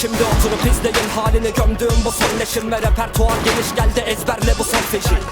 şimdi oturup izleyin halini gömdüğüm bu son neşin Ve repertuar geniş geldi ezberle bu son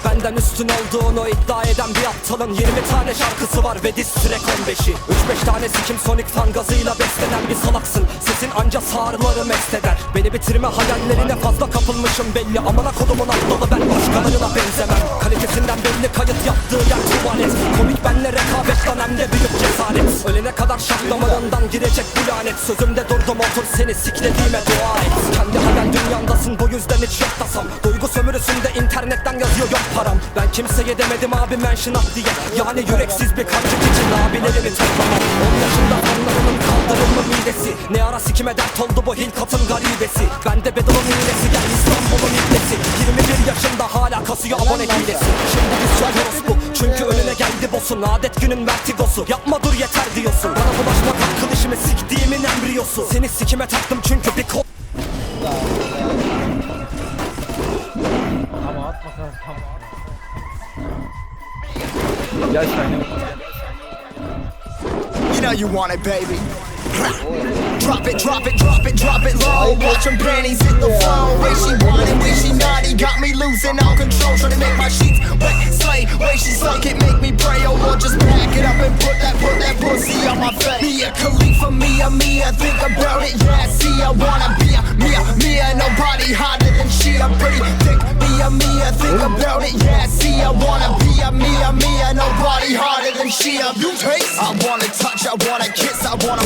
Benden üstün olduğunu iddia eden bir aptalın 20 tane şarkısı var ve diss track 15'i 3-5 tane sikim sonik fan gazıyla beslenen bir salaksın. Sesin anca sağrıları mest eder. Beni bitirme hayallerine fazla kapılmışım belli. Amına kodumun aptalı ben başkalarına benzemem Kalitesinden belli kayıt yaptığı yer tuvalet. Komik benle rekabet lan hem de büyük cesaret. Ölene kadar şaklamanından girecek bu lanet. Sözümde durdum otur seni siklediğime dua et. Kendi hayal dünyandasın bu yüzden hiç yok tasam Duygu sömürüsünde internetten yazıyor yok param. Ben kimseye demedim abi mention at diye. Yani yüreksiz bir kaçık için abilerimi toplamam. 10 yaşında fanlarımın kaldırımlı midesi Ne ara sikime dert oldu bu hilkatın garibesi. Ben de Bedo'nun iğnesi gel İstanbul'un iblesi 21 yaşında hala kasıyor abone hilesi Şimdi biz çalıyoruz bu çünkü önüne geldi boss'un Adet günün vertigosu. Yapma dur yeter diyorsun. Bana bulaşmak hakkın işimi siktiğimin embriyosu. Seni sikime taktım çünkü bir kol Ama atma sen. You know you want it, baby. Drop it, drop it, drop it, drop it low. Watch them panties hit the floor. Way she want it, way she naughty. Got me losing all control. Trying to make my sheets wet, slay. Way she suck it, make me pray. Oh Lord, just pack it up and put that, put that pussy on my face. Mia Khalifa, Mia, Mia. Think about it, yeah. See, I wanna be a Mia, Mia. Nobody hotter than she. I'm pretty thick. Mia, Mia. Think about it, yeah. See, I wanna be a Mia, Mia. Nobody hotter than she. You taste. I wanna touch, I wanna kiss, I wanna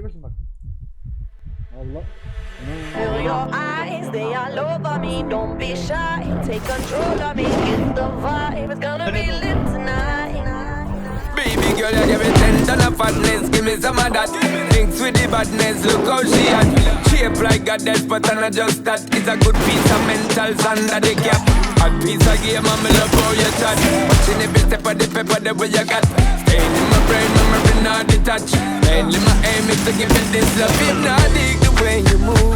Efe bak. Allah. Feel your eyes, they all over me. Don't be shy, take control of me. Get the vibe, it's gonna be lit tonight. Baby girl, you give me ten ton of fatness, give me some of that. Thinks with the badness, look how she at. Shape like a death, but I'm not just that. It's a good piece of mental under the cap. A piece of game, I'm in love how you chat. Watching every step of the pepper, the way you got. Staying in my brain, memory not detached forgiving this love. If not, dig the way you move.